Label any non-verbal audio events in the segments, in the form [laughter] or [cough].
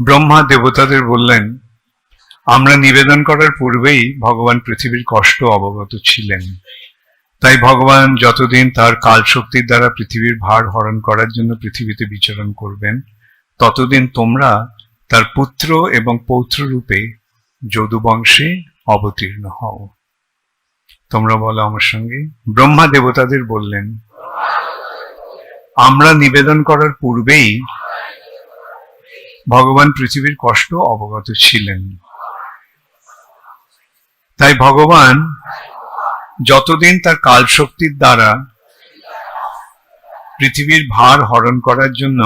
ব্রহ্মা দেবতাদের বললেন, আমরা নিবেদন করার পূর্বেই ভগবান পৃথিবীর কষ্ট অবগত ছিলেন। তাই ভগবান যতদিন তার কাল শক্তির দ্বারা পৃথিবীর ভার হরণ করার জন্য পৃথিবীতে বিচরণ করবেন, ততদিন তোমরা তার পুত্র এবং পৌত্র রূপে যদুবংশে অবতীর্ণ হও। তোমরা বলো আমার সঙ্গে, ব্রহ্মা দেবতাদের বললেন, আমরা নিবেদন করার পূর্বেই ভগবান পৃথিবীর কষ্ট অবগত ছিলেন। তাই ভগবান যতদিন তার কাল শক্তির দ্বারা পৃথিবীর ভার হরণ করার জন্য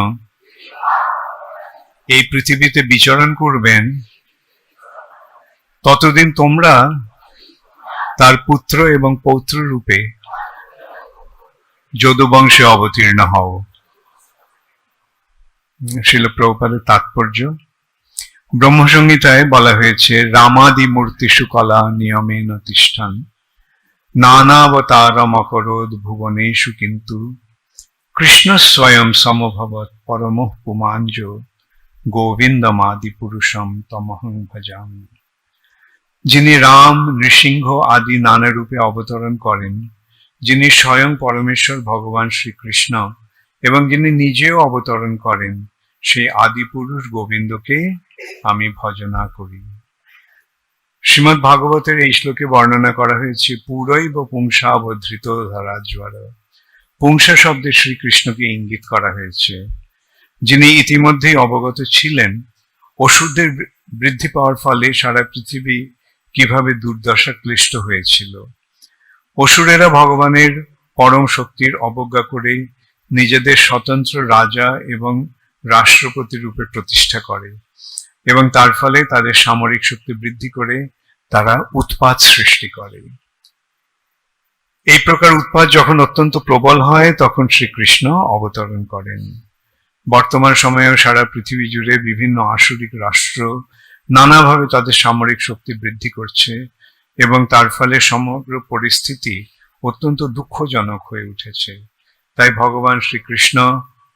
এই পৃথিবীতে বিচরণ করবেন, ততদিন তোমরা তার পুত্র এবং পৌত্র রূপে যদুবংশে অবতীর্ণ হও। শিল প্রভুপাদের তাৎপর্য। ব্রহ্মসংহিতায় বলা হয়েছে রামাদি মূর্তিষু কলা নিয়মে নতিষ্ঠান নানাবতারম অকরোদ ভুবনেষু কিন্তু কৃষ্ণ স্বয়ং সমভবত পরম পুমাঞ্জ গোবিন্দমাদি পুরুষম তমহং ভজামি। যিনি রাম, নৃসিংহ আদি নানা রূপে অবতরণ করেন, যিনি স্বয়ং পরমেশ্বর ভগবান শ্রীকৃষ্ণ এবং যিনি নিজেও অবতরণ করেন, সেই আদি পুরুষ গোবিন্দকে আমি ভজনা করি। শ্রীমৎ ভাগবতের এই শ্লোকে বর্ণনা করা হয়েছে, পুরৈব পুংসাবধৃত ধরাজ্বর পুংসা শব্দে শ্রীকৃষ্ণকে ইঙ্গিত করা হয়েছে, যিনি ইতিমধ্যেই অবগত ছিলেন ওষুধের বৃদ্ধি পাওয়ার ফলে সারা পৃথিবী কীভাবে দুর্দশা ক্লিষ্ট হয়েছিল? অসুরেরা ভগবানের পরম শক্তির অবজ্ঞা করে নিজেদের স্বতন্ত্র রাজা এবং রাষ্ট্রপতি রূপে প্রতিষ্ঠা করে এবং তার ফলে তাদের সামরিক শক্তি বৃদ্ধি করে তারা উৎপাত সৃষ্টি করে। এই প্রকার উৎপাত যখন অত্যন্ত প্রবল হয়, তখন শ্রীকৃষ্ণ অবতরণ করেন। বর্তমান সময়েও সারা পৃথিবী জুড়ে বিভিন্ন আসরিক রাষ্ট্র নানাভাবে তাদের সামরিক শক্তি বৃদ্ধি করছে এবং তার ফলে সমগ্র পরিস্থিতি অত্যন্ত দুঃখজনক হয়ে উঠেছে। তাই ভগবান শ্রীকৃষ্ণ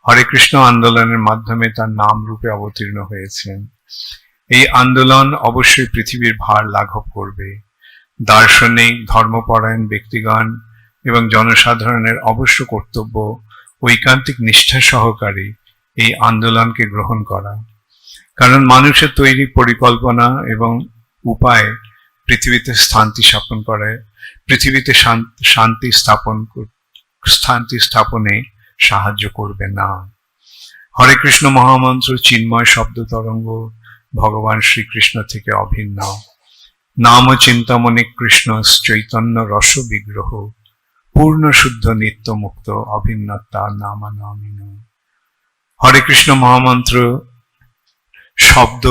হরে কৃষ্ণ আন্দোলনের মাধ্যমে তার নাম রূপে অবতীর্ণ হয়েছেন। এই আন্দোলন অবশ্যই পৃথিবীর ভার লাঘব করবে। দার্শনিক, ধর্মপরায়ণ ব্যক্তিগণ এবং জনসাধারণের অবশ্য কর্তব্য ঐকান্তিক নিষ্ঠা সহকারে এই আন্দোলনকে গ্রহণ করা। কারণ মানুষের তৈরি পরিকল্পনা এবং উপায় পৃথিবীতে শান্তি স্থাপন করে, পৃথিবীতে শান্তি স্থাপন শান্তি স্থাপনে সাহায্য করবে না। হরে কৃষ্ণ মহামন্ত্র, চিন্ময় শব্দ তরঙ্গ ভগবান শ্রীকৃষ্ণ থেকে অভিন্ন। নাম চিন্তামণি কৃষ্ণ চৈতন্য রস বিগ্রহ, পূর্ণ শুদ্ধ নিত্য মুক্ত অভিন্নতা নামা নামিন হরে কৃষ্ণ মহামন্ত্র, শব্দ,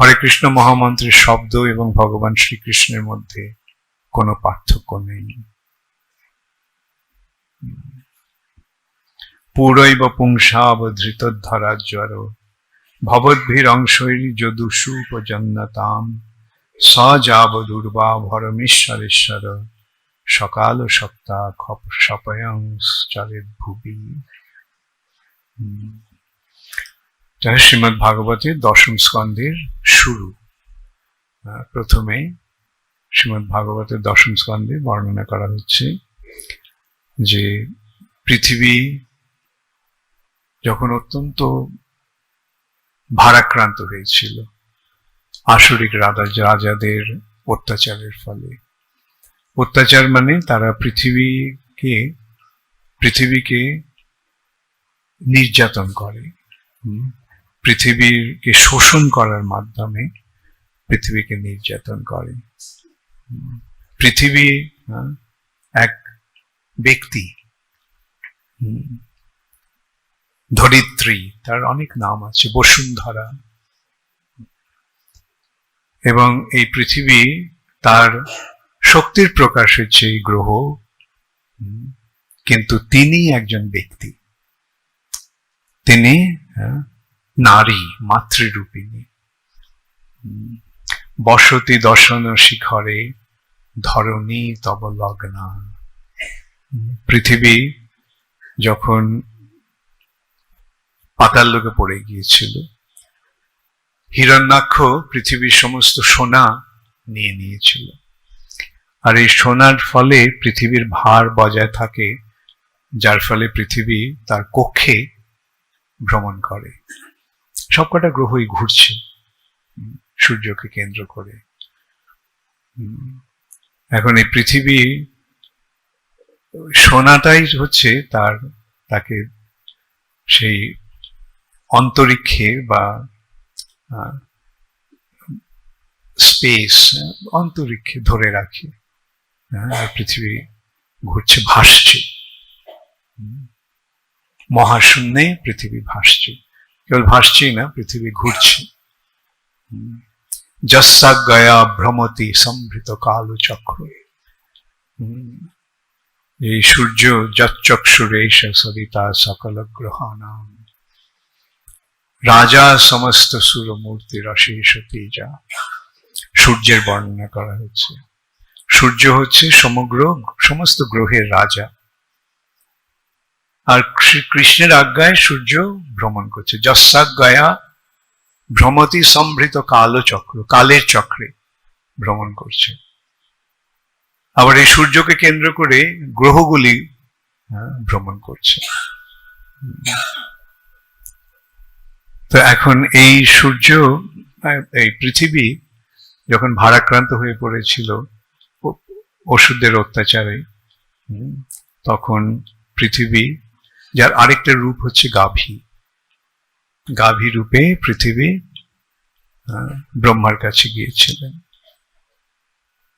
হরে কৃষ্ণ মহামন্ত্রের শব্দ এবং ভগবান শ্রীকৃষ্ণের মধ্যে কোনো পার্থক্য নেই। পুরৈব পুংসাবধৃত ধরাজ্বর ভবদ্ভিরংশৈর যদুষু উপজন্নতাম স যাবদুর্বা ভরমেশ্বরেশ্বর সকাল সপ্তাহ খপ সপয়ং চলে ভুবি শ্রীমৎ ভাগবতের দশম স্কন্ধের শুরু। প্রথমে শ্রীমৎ ভাগবতের দশম স্কন্ধে বর্ণনা করা হচ্ছে যে পৃথিবী যখন অত্যন্ত ভারাক্রান্ত হয়েছিল, আসরিক রাজা, রাজাদের অত্যাচারের ফলে। অত্যাচার মানে তারা পৃথিবীকে পৃথিবীকে নির্যাতন করে। পৃথিবীকে শোষণ করার মাধ্যমে পৃথিবীকে নির্যাতন করে। পৃথিবী এক ব্যক্তি। ধরিত্রী, তার অনেক নাম আছে, বসুন্ধরা। এবং এই পৃথিবী তার শক্তির প্রকাশ হচ্ছে এই গ্রহ, কিন্তু তিনি একজন ব্যক্তি। তিনি নারী, মাতৃরূপিণী। বসতি দর্শন শিখরে ধরণী তব লগ্না। পৃথিবী যখন পাতাল লোকে পড়ে গিয়েছিল, হিরণ্যাক্ষ পৃথিবীর সমস্ত সোনা নিয়ে নিয়েছিল। আর এই সোনার ফলে পৃথিবীর ভার বজায় থাকে, যার ফলে পৃথিবী তার কক্ষে ভ্রমণ করে। সবকটা গ্রহই ঘুরছে সূর্যকে কেন্দ্র করে। এখন এই পৃথিবী সোনাটাই হচ্ছে তার তাকে সেই অন্তরিক্ষে বা স্পেস অন্তরিক্ষে ধরে রাখে হ্যাঁ, আর পৃথিবী ঘুরছে ভাসছে। মহাশূন্যে পৃথিবী ভাসছে কেবল ভাসছেই না পৃথিবী ঘুরছে। যস্যা গয়া ভ্রমতি সম্ভৃত কালো চক্র। এই সূর্য যচ্চক্ষুরেশ সরিতা সকল গ্রহাণাম রাজা সমস্ত সুরমূর্তির অশেষ তেজা। সূর্যের বর্ণনা করা হচ্ছে। সূর্য হচ্ছে সমগ্র, সমস্ত গ্রহের রাজা। আর কৃষ্ণের আজ্ঞায় সূর্য ভ্রমণ করছে। যস্যাজ্ঞায়া ভ্রমতি সম্ভৃত কালো চক্র, কালের চক্রে ভ্রমণ করছে। আবার এই সূর্যকে কেন্দ্র করে গ্রহগুলি হ্যাঁ, ভ্রমণ করছে। তো এখন এই সূর্য এই পৃথিবী যখন ভারাক্রান্ত হয়ে পড়েছিল ওষুধের অত্যাচারে তখন পৃথিবী যার আরেকটা রূপ হচ্ছে গাভী। গাভী রূপে পৃথিবী আহ, ব্রহ্মার কাছে গিয়েছিলেন।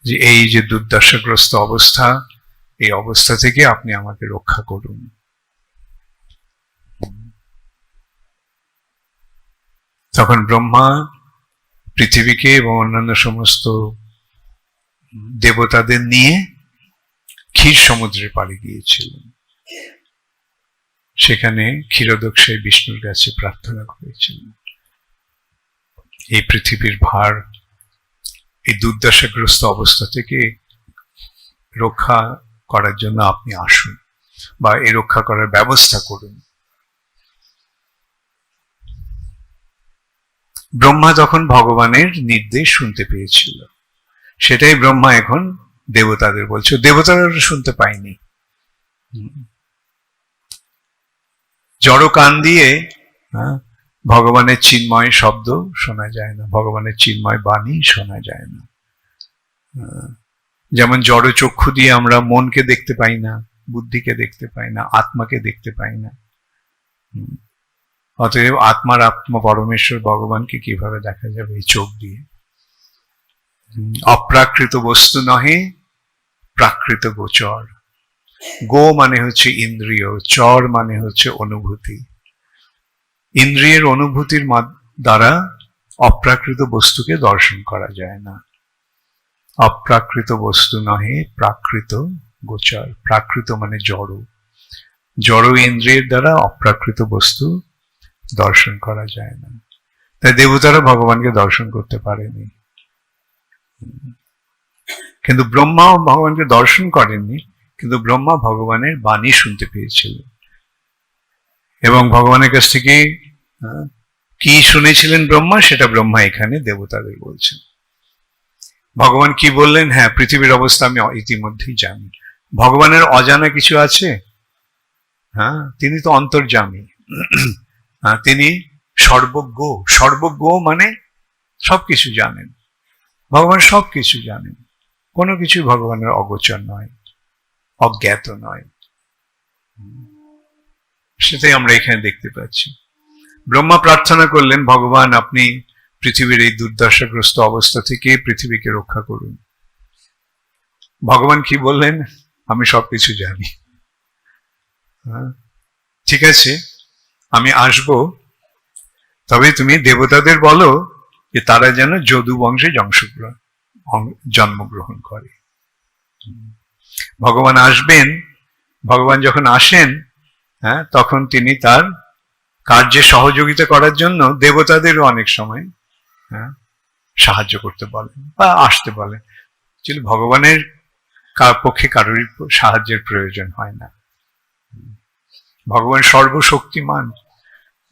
যে এই যে দুর্দশাগ্রস্ত অবস্থা, এই অবস্থা থেকে আপনি আমাকে রক্ষা করুন। তখন ব্রহ্মা পৃথিবীকে এবং অন্যান্য সমস্ত দেবতাদের নিয়ে ক্ষীর সমুদ্রে পাড়ি গিয়েছিলেন সেখানে ক্ষীরদক্ষায় বিষ্ণুর কাছে প্রার্থনা করেছিলেন। এই পৃথিবীর ভার এই দুর্দশাগ্রস্ত অবস্থা থেকে রক্ষা করার জন্য আপনি আসুন বা এই রক্ষা করার ব্যবস্থা করুন ব্রহ্মা তখন ভগবানের নির্দেশ শুনতে পেয়েছিল সেটাই ব্রহ্মা এখন দেবতাদের বলছে দেবতারা শুনতে পায়নি। জড় কান দিয়ে হ্যাঁ, ভগবানের চিন্ময় শব্দ শোনা যায় না, ভগবানের চিন্ময় বাণী শোনা যায় না। যেমন জড় চক্ষু দিয়ে আমরা মনকে দেখতে পাই না, বুদ্ধিকে দেখতে পাই না, আত্মাকে দেখতে পাই না। অতএব আত্মার আত্মা পরমেশ্বর ভগবানকে কীভাবে দেখা যাবে এই চোখ দিয়ে? অপ্রাকৃত বস্তু নহে, প্রাকৃত গোচর। গো মানে হচ্ছে ইন্দ্রিয়, চর মানে হচ্ছে অনুভূতি। ইন্দ্রিয়ের অনুভূতির দ্বারা অপ্রাকৃত বস্তুকে দর্শন করা যায় না। অপ্রাকৃত বস্তু নহে, প্রাকৃত গোচর। প্রাকৃত মানে জড়। জড় ইন্দ্রিয়ের দ্বারা অপ্রাকৃত বস্তু দর্শন করা যায় না। তাই দেবতারা ভগবানকে দর্শন করতে পারেনি। কিন্তু ব্রহ্মাও ভগবানকে দর্শন করেননি, কিন্তু ব্রহ্মা ভগবানের বাণী শুনতে পেয়েছিলেন এবং ভগবানের কাছ থেকে কি শুনেছিলেন ব্রহ্মা সেটা ব্রহ্মা এখানে দেবতাদের বলছেন। ভগবান কি বললেন? হ্যাঁ পৃথিবীর অবস্থা আমি ইতিমধ্যেই জানি। ভগবানের অজানা কিছু আছে? হ্যাঁ তিনি তো অন্তর্জামী [clears throat] হ্যাঁ, তিনি সর্বজ্ঞ। সর্বজ্ঞ মানে সবকিছু জানেন। ভগবান সবকিছু জানেন। কোনো কিছু ভগবানের অগোচর নয় অজ্ঞাত নয়। সেটাই আমরা এখানে দেখতে পাচ্ছি। ব্রহ্মা প্রার্থনা করলেন ভগবান আপনি পৃথিবীর এই দুর্দশাগ্রস্ত অবস্থা থেকে পৃথিবীকে রক্ষা করুন। ভগবান কি বললেন? আমি সবকিছু জানি। হ্যাঁ, ঠিক আছে আমি আসব। তবে তুমি দেবতাদের বলো যে তারা যেন যদু বংশে জংশগ্রহণ জন্মগ্রহণ করে। ভগবান আসবেন ভগবান যখন আসেন হ্যাঁ তখন তিনি তার কার্যে সহযোগিতা করার জন্য দেবতাদেরও অনেক সময় হ্যাঁ সাহায্য করতে বলেন বা আসতে বলেন। অ্যাকচুয়ালি ভগবানের পক্ষে কারোরই সাহায্যের প্রয়োজন হয় না। ভগবান সর্বশক্তিমান,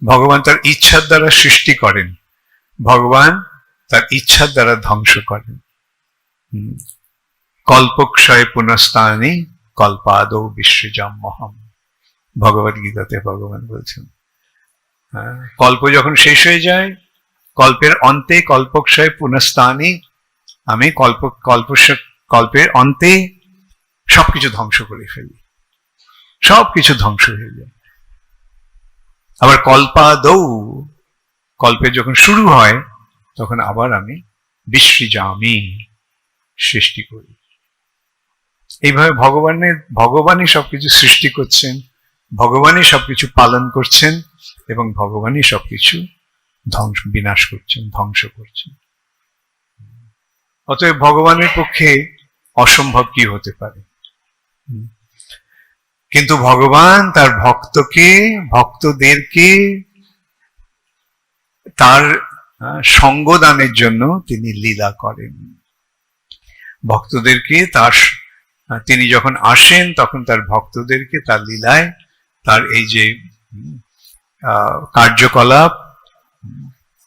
ভগবান তার ইচ্ছার দ্বারা সৃষ্টি করেন, ভগবান তার ইচ্ছার দ্বারা ধ্বংস করেন। কল্পক্ষয় পুনস্তানি কল্পাদৌ বিশ্বজাম মহাম ভগবত গীতাতে ভগবান বলছেন। হ্যাঁ, কল্প যখন শেষ হয়ে যায় কল্পের অন্তে কল্পক্ষয় পুনস্তানি আমি কল্প কল্প কল্পের অন্তে সবকিছু ধ্বংস করে ফেলি। সবকিছু ধ্বংস হয়ে যায়। আবার কল্পাদৌ কল্পের যখন শুরু হয় তখন আবার আমি বিশ্বজামি সৃষ্টি করি। এইভাবে ভগবানের ভগবানই সবকিছু সৃষ্টি করছেন। ভগবানই সবকিছু পালন করছেন এবং ভগবানই সবকিছু ধ্বংস বিনাশ করছেন ধ্বংস করছেন। অতএব ভগবানের পক্ষে অসম্ভব কি হতে পারে? কিন্তু ভগবান তার ভক্তকে ভক্তদেরকে তার আহ, সঙ্গদানের জন্য তিনি লীলা করেন। ভক্তদেরকে তার তিনি যখন আসেন তখন তার ভক্তদেরকে তার লীলায় তার এই যে কার্যকলাপ,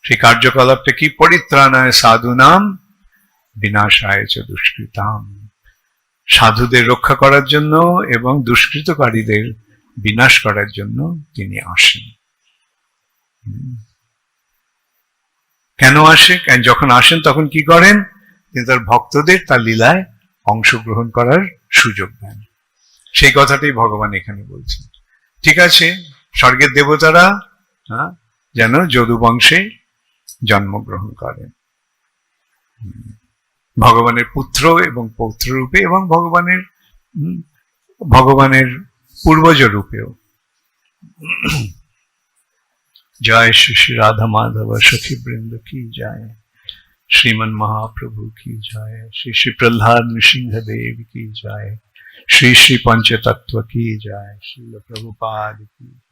সেই কার্যকলাপটা কি? পরিত্রাণায় সাধু নাম বিনাশায় চ দুষ্কৃতাম। সাধুদের রক্ষা করার জন্য এবং দুষ্কৃতকারীদের বিনাশ করার জন্য তিনি আসেন। কেন আসে? যখন আসেন তখন কি করেন? তিনি তার ভক্তদের তার লীলায় অংশগ্রহণ করার সুযোগ দেন। সেই কথাটাই ভগবান এখানে বলছেন। ঠিক আছে? স্বর্গের দেবতারা হ্যাঁ, যেন যদুবংশে জন্মগ্রহণ করেন। ভগবানের পুত্র এবং পৌত্র রূপে এবং ভগবানের ভগবানের পূর্বজ রূপেও জয় শ্রী রাধা মাধব সখী বৃন্দ কি জয়? শ্রীমন মহাপ্রভু কি জয়? শ্রী শ্রী প্রহ্লাদ নৃসিংহ দেব কি জয়? શ્રી શ્રી પંચતત્વ કી જાય? શ્રી પ્રભુપાદ કી